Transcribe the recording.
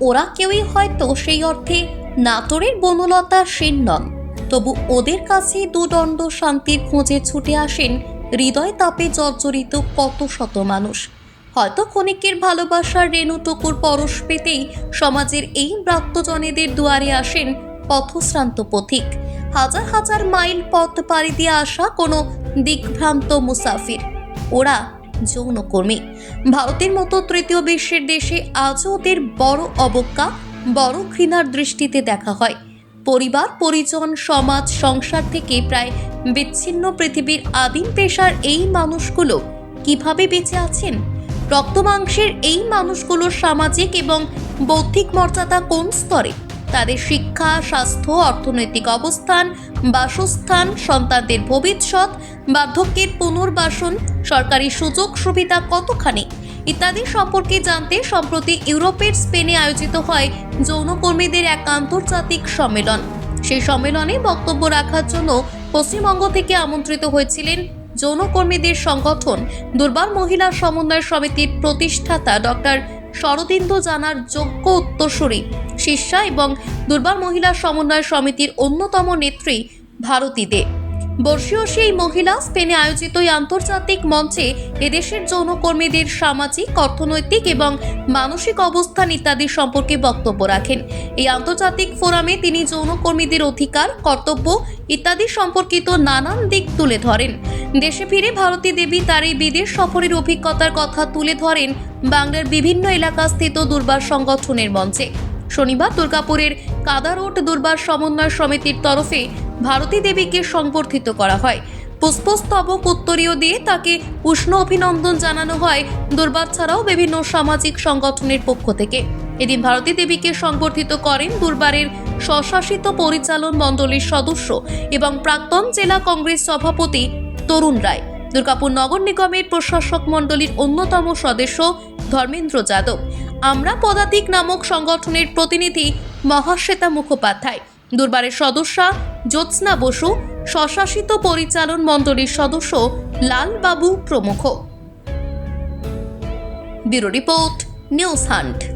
ওরা কেউই হয়তো সেই অর্থে নাটোরের বনলতা সেন নন। তবু ওদের কাছে দুদণ্ড শান্তির খোঁজে ছুটে আসেন হৃদয় তাপে জর্জরিত কত শত মানুষ। হয়তো ক্ষণিকের ভালোবাসার রেণুটুকুর পরশ পেতেই সমাজের এই ব্রাত্যজনেদের দুয়ারে আসেন পথশ্রান্ত পথিক। হাজার হাজার মাইল পথ পাড়ি দিয়ে আসা কোনো দিকভ্রান্ত মুসাফির। ওরা যৌনকর্মী। ভারতের মতো তৃতীয় বিশ্বের দেশে আজও ওদের বড় অবজ্ঞা, বড় ঘৃণার দৃষ্টিতে দেখা হয়। পরিবার, পরিজন, সমাজ, সংসার থেকে প্রায় বিচ্ছিন্ন পৃথিবীর আদিম পেশার এই মানুষগুলো কীভাবে বেঁচে আছেন? রক্তমাংসের এই মানুষগুলোর সামাজিক এবং বৌদ্ধিক মর্যাদা কোন স্তরে? তাদের শিক্ষা, স্বাস্থ্য, অর্থনৈতিক অবস্থান, বাসস্থান, সন্তানদের ভবিষ্যৎ, বার্ধক্যের পুনর্বাসন, সরকারি সুযোগ সুবিধা কতখানি ইত্যাদি সম্পর্কে জানতে সম্প্রতি ইউরোপের স্পেনে আয়োজিত হয় যৌনকর্মীদের এক আন্তর্জাতিক সম্মেলন। সেই সম্মেলনে বক্তব্য রাখার জন্য পশ্চিমবঙ্গ থেকে আমন্ত্রিত হয়েছিলেন যৌনকর্মীদের সংগঠন দুর্বার মহিলা সমন্বয় সমিতির প্রতিষ্ঠাতা ডক্টর শরদিন্দু জানার যোগ্য উত্তরসূরি শিষ্যা এবং দুর্বার মহিলা সমন্বয় সমিতির অন্যতম নেত্রী ভারতী দে। বর্ষীয় সেই মহিলা স্পেনে আয়োজিত এই আন্তর্জাতিক মঞ্চে এদেশের যৌনকর্মীদের সামাজিক, অর্থনৈতিক এবং মানসিক অবস্থান ইত্যাদি সম্পর্কে বক্তব্য রাখেন। এই আন্তর্জাতিক ফোরামে তিনি যৌনকর্মীদের অধিকার, কর্তব্য ইত্যাদি সম্পর্কিত নানান দিক তুলে ধরেন। দেশে ফিরে ভারতী দেবী তার এই বিদেশ সফরের অভিজ্ঞতার কথা তুলে ধরেন বাংলার বিভিন্ন এলাকাস্থিত দুর্বার সংগঠনের মঞ্চে। শনিবার দুর্গাপুরের কাদারোট দুর্বার সমন্বয় সমিতির তরফে ভারতী দেবীকে সংবর্ধিত করা হয়। পুষ্পস্তবক উত্তরীয় দিয়ে তাকে উষ্ণ অভিনন্দন জানানো হয় দুর্বার ছাড়াও বিভিন্ন সামাজিক সংগঠনের পক্ষ থেকে। এদিন ভারতী দেবীকে সংবর্ধিত করেন দুর্বারের স্বশাসিত পরিচালন মণ্ডলীর সদস্য এবং প্রাক্তন জেলা কংগ্রেস সভাপতি তরুণ রায়। দুর্গাপুর নগর নিগমের প্রশাসক মণ্ডলীর অন্যতম সদস্য ধর্মেন্দ্র যাদব। আমরা পদাতিক নামক সংগঠনের প্রতিনিধি মহাশ্বেতা মুখোপাধ্যায়। দুর্বারের সদস্যা জ্যোৎস্না বসু, স্বশাসিত পরিচালন মণ্ডলীর সদস্য লালবাবু প্রমুখ। Bureau report, news hunt.